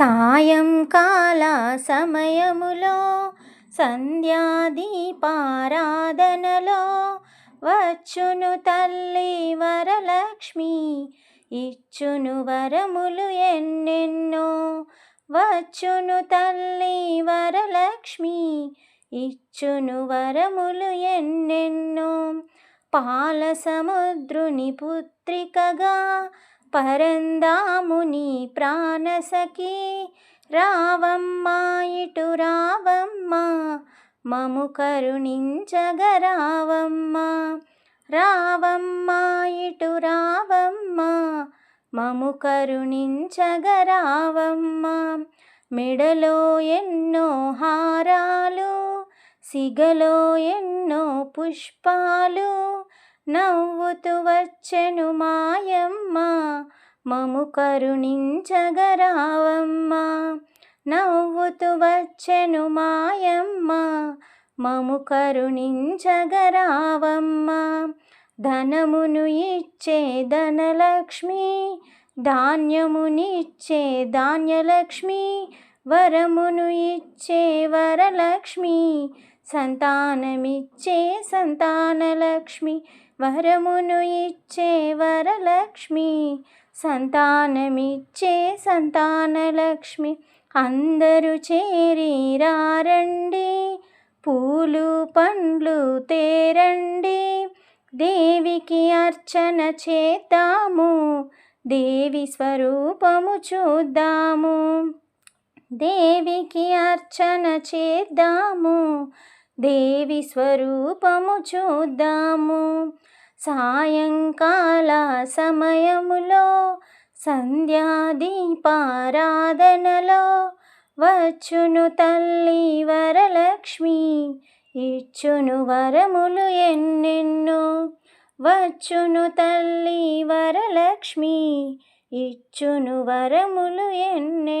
సాయంకాల సమయములో సంధ్యాదీపారాధనలో వచ్చును తల్లి వరలక్ష్మి. ఇచ్చును వరములు ఎన్నెన్నో వచ్చును తల్లి వరలక్ష్మి. ఇచ్చును వరములు ఎన్నెన్నో పాల సముద్రుని పుత్రికగా పరందాముని ప్రాణసఖి. రావమ్మా ఇటు రావమ్మ మము కరుణించగరావమ్మా రావమ్మ. ఇటు రావమ్మా మము కరుణించగరావమ్మ మెడలో ఎన్నో హారాలు సిగలో ఎన్నో పుష్పాలు నవ్వుతూ వచ్చెను మాయమ్మ. మము కరుణించగరావమ్మ. నవ్వుతూ వచ్చెను మాయమ్మ. మము కరుణించగరావమ్మ. ధనమును ఇచ్చే ధనలక్ష్మి ధాన్యమునిచ్చే ధాన్యలక్ష్మి వరమును ఇచ్చే వరలక్ష్మి సంతానమిచ్చే సంతానలక్ష్మి వరమును ఇచ్చే వరలక్ష్మి సంతానమిచ్చే సంతానలక్ష్మి. అందరూ చేరి రారండి పూలు పండ్లు తేరండి. దేవికి అర్చన చేద్దాము దేవి స్వరూపము చూద్దాము. దేవికి అర్చన చేద్దాము దేవి స్వరూపము చూద్దాము. సాయంకాల సమయములో సంధ్యాదీపారాధనలో వచ్చును తల్లి వరలక్ష్మి. ఇచ్చును వరములు ఎన్నెన్నో వచ్చును తల్లి వరలక్ష్మి. ఇచ్చును వరములు ఎన్నెన్నో